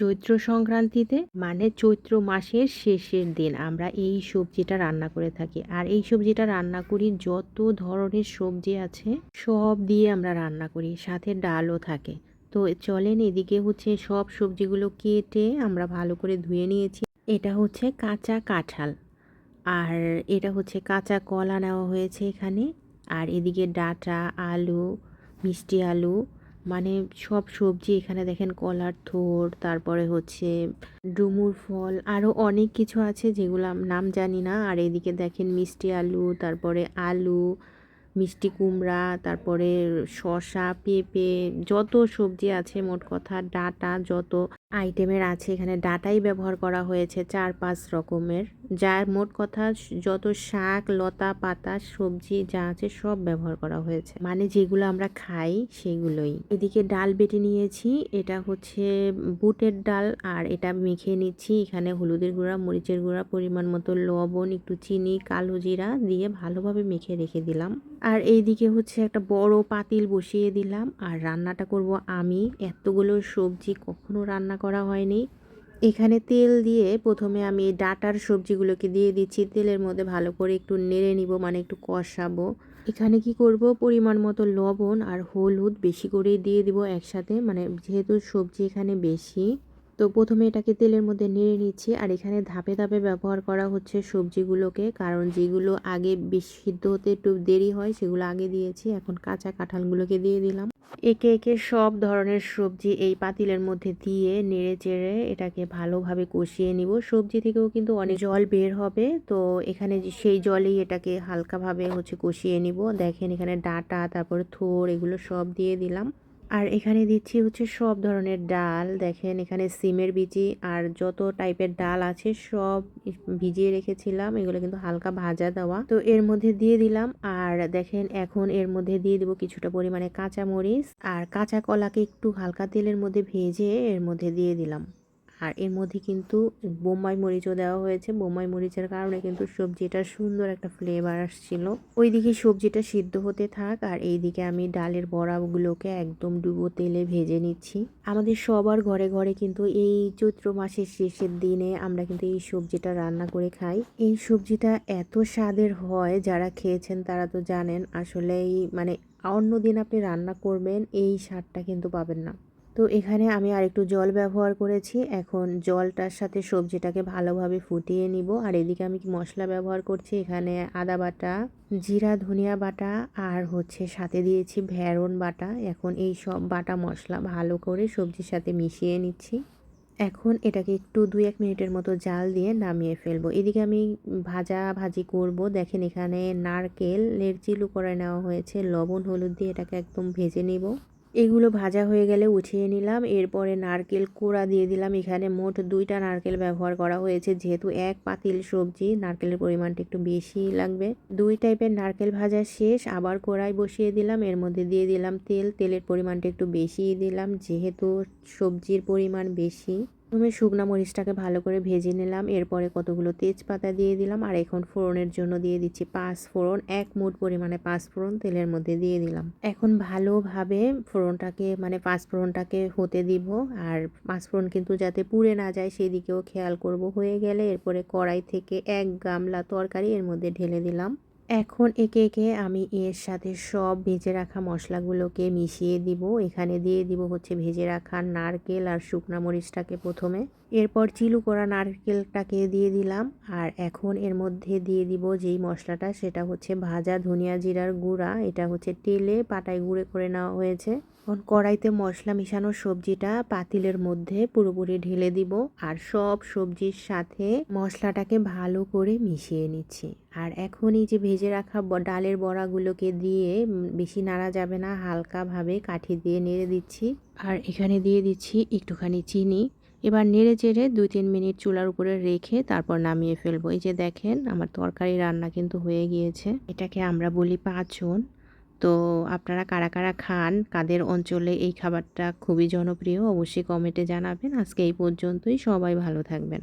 চৈত্র সংক্রান্তিতে মানে চৈত্র মাসের শেষের দিন আমরা এই সবজিটা রান্না করে থাকি। আর এই সবজিটা রান্না করি যত ধরনের সবজি আছে, সব দিয়ে আমরা রান্না করি, সাথে ডালও থাকে। তো চলেন এদিকে হচ্ছে সব সবজিগুলো কেটে আমরা ভালো করে ধুয়ে নিয়েছি। এটা হচ্ছে কাঁচা কাঁঠাল। আর এটা হচ্ছে কাঁচা কলা নেওয়া হয়েছে এখানে। আর এদিকে ডাটা, আলু, মিষ্টি আলু মানে সব সবজি এখানে দেখেন কলার থোর, তারপরে হচ্ছে ডুমুর ফল আরও অনেক কিছু আছে যেগুলো নাম জানি না। আর এদিকে দেখেন মিষ্টি আলু, তারপরে আলু, মিষ্টি কুমড়া, তারপরে শসা, পেঁপে, যত সবজি আছে মোট কথা, ডাটা, যত আইটেমের আছে। এখানে ডাটাই ব্যবহার করা হয়েছে চার পাঁচ রকমের। যার মোট কথা যত শাক, লতা, পাতা, সবজি যা আছে সব ব্যবহার করা হয়েছে। মানে যেগুলো আমরা খাই সেগুলোই। এদিকে ডাল বেটে নিয়েছি। এটা হচ্ছে বুটের ডাল আর এটা মেখে নিচ্ছি। এখানে হলুদের গুঁড়া, মরিচের গুঁড়া, পরিমাণ মতো লবণ, একটু চিনি, কালো জিরা দিয়ে ভালোভাবে মেখে রেখে দিলাম। আর এইদিকে হচ্ছে একটা বড় পাতিল বসিয়ে দিলাম। আর রান্নাটা করব আমি। এতগুলো সবজি কখনো রান্না করা হয়নি। এখানে তেল দিয়ে প্রথমে আমি ডাটার সবজিগুলোকে দিয়ে দিচ্ছি। তেলের মধ্যে ভালো করে একটু নেড়ে নিব মানে একটু কষাবো। এখানে কি করব? পরিমাণ মতো লবণ আর হলুদ বেশি করে দিয়ে দিব একসাথে। মানে যেহেতু সবজি এখানে বেশি। তো প্রথমে এটাকে তেলের মধ্যে নেড়ে নিচ্ছি আর এখানে ধাপে ধাপে ব্যবহার করা হচ্ছে সবজিগুলোকে। কারণ যেগুলো আগে বেশি সিদ্ধ হতে একটু দেরি হয়, সেগুলো আগে দিয়েছি। এখন কাঁচা কাঁঠালগুলোকে দিয়ে দিলাম। একে একে সব ধরনের সবজি এই পাতিলের মধ্যে দিয়ে নেড়ে চেড়ে এটাকে ভালোভাবে কষিয়ে নিব। সবজি থেকেও কিন্তু অনেক জল বের হবে। তো এখানে সেই জলেই এটাকে হালকাভাবে হচ্ছে কষিয়ে নিব। দেখেন এখানে ডাটা, তারপর থোর, এগুলো সব দিয়ে দিলাম। আর এখানে দিচ্ছি হচ্ছে সব ধরনের ডাল। দেখেন এখানে সিমের বিচি আর যত টাইপের ডাল আছে সব ভিজিয়ে রেখেছিলাম। এগুলো কিন্তু হালকা ভাজা দেওয়া। তো এর মধ্যে দিয়ে দিলাম আর দেখেন এখন এর মধ্যে দিয়ে দেবো কিছুটা পরিমাণে কাঁচা মরিচ আর কাঁচা কলাকে একটু হালকা তেলের মধ্যে ভেজে এর মধ্যে দিয়ে দিলাম। আর এর মধ্যে কিন্তু বোম্বাই মরিচও দেওয়া হয়েছে। বোম্বাই মরিচের কারণে কিন্তু সবজিটার সুন্দর একটা ফ্লেভার আসছিল। ওইদিকে সবজিটা সিদ্ধ হতে থাক আর এইদিকে আমি ডালের বড়াগুলোকে একদম ডুবো তেলে ভেজে নিচ্ছি। আমাদের সবার ঘরে ঘরে কিন্তু এই চৈত্র মাসের শেষের দিনে আমরা কিন্তু এই সবজিটা রান্না করে খাই। এই সবজিটা এত স্বাদের হয়, যারা খেয়েছেন তারা তো জানেন আসলে এই মানে অন্য দিন আপনি রান্না করবেন, এই স্বাদটা কিন্তু পাবেন না। তো এখানে আমি আরেকটু জল ব্যবহার করেছি। এখন জলটার সাথে সবজিটাকে ভালোভাবে ফুটিয়ে নিব। আর এদিকে আমি কি মশলা ব্যবহার করছি? এখানে আদা বাটা, জিরা, ধনিয়া বাটা আর হচ্ছে সাথে দিয়েছি ভেরন বাটা। এখন এই সব বাটা মশলা ভালো করে সবজির সাথে মিশিয়ে নিচ্ছি। এখন এটাকে একটু দুই এক মিনিটের মতো জাল দিয়ে নামিয়ে ফেলব। এদিকে আমি ভাজা ভাজি করব। দেখেন এখানে নারকেল চিলু করে নেওয়া হয়েছে। লবণ, হলুদ দিয়ে এটাকে একদম ভেজে নিব। এগুলো ভাজা হয়ে গেলে উঠিয়ে নিলাম। এরপরে নারকেল কোড়া দিয়ে দিলাম। এখানে মোট দুইটা নারকেল ব্যবহার করা হয়েছে। যেহেতু এক পাতিল সবজি, নারকেলের পরিমাণটা একটু বেশি লাগবে। দুই টাইপের নারকেল ভাজা শেষ। আবার কোড়ায় বসিয়ে দিলাম। এর মধ্যে দিয়ে দিলাম তেল। তেলের পরিমাণটা একটু বেশি দিলাম। যেহেতু সবজির পরিমাণ বেশি। প্রথমে শুকনা মরিচটাকে ভালো করে ভেজে নিলাম, এরপরে কতগুলো তেজপাতা দিয়ে দিলাম, আর এখন ফোড়নের জন্য দিয়ে দিচ্ছি পাঁচ ফোড়ন, এক মুঠ পরিমাণে পাঁচ ফোড়ন তেলের মধ্যে দিয়ে দিলাম। এখন ভালোভাবে ফোড়নটাকে মানে পাঁচ ফোড়নটাকে হতে দিব, আর পাঁচ ফোড়ন কিন্তু যাতে পুড়ে না যায় সেই দিকেও খেয়াল করব। হয়ে গেলে এরপরে কড়াই থেকে এক গামলা তরকারি এর মধ্যে ঢেলে দিলাম। এখন একে একে আমি এর সাথে সব ভেজে রাখা মশলাগুলোকে মিশিয়ে দিব। এখানে দিয়ে দিব হচ্ছে ভেজে রাখা নারকেল আর শুকনা মরিচটাকে প্রথমে। এরপর চিলু করা নারকেলটাকে দিয়ে দিলাম। আর এখন এর মধ্যে দিয়ে দিব যেই মশলাটা, সেটা হচ্ছে ভাজা ধনিয়া জিরার গুঁড়া। এটা হচ্ছে তেলে পাটায় গুঁড়ে করে নেওয়া হয়েছে। এখন কড়াইতে মশলা মিশানো সবজিটা পাতিলের মধ্যে পুরোপুরি ঢেলে দিব। আর সব সবজির সাথে মশলাটাকে ভালো করে মিশিয়ে নিচ্ছি। আর এখন এই যে ভেজে রাখা ডালের বড়াগুলোকে দিয়ে বেশি নাড়া যাবে না, হালকাভাবে কাঠি দিয়ে নেড়ে দিচ্ছি। আর এখানে দিয়ে দিচ্ছি একটুখানি চিনি। এবার নেড়ে চেড়ে দুই তিন মিনিট চুলার উপরে রেখে তারপর নামিয়ে ফেলব। এই যে দেখেন, আমার তরকারি রান্না কিন্তু হয়ে গিয়েছে। এটাকে আমরা বলি পাঁচন। তো আপনারা কারা কারা খান, কাদের অঞ্চলে এই খাবারটা খুবই জনপ্রিয়, অবশ্যই কমেন্টে জানাবেন। আজকে এই পর্যন্তই, সবাই ভালো থাকবেন।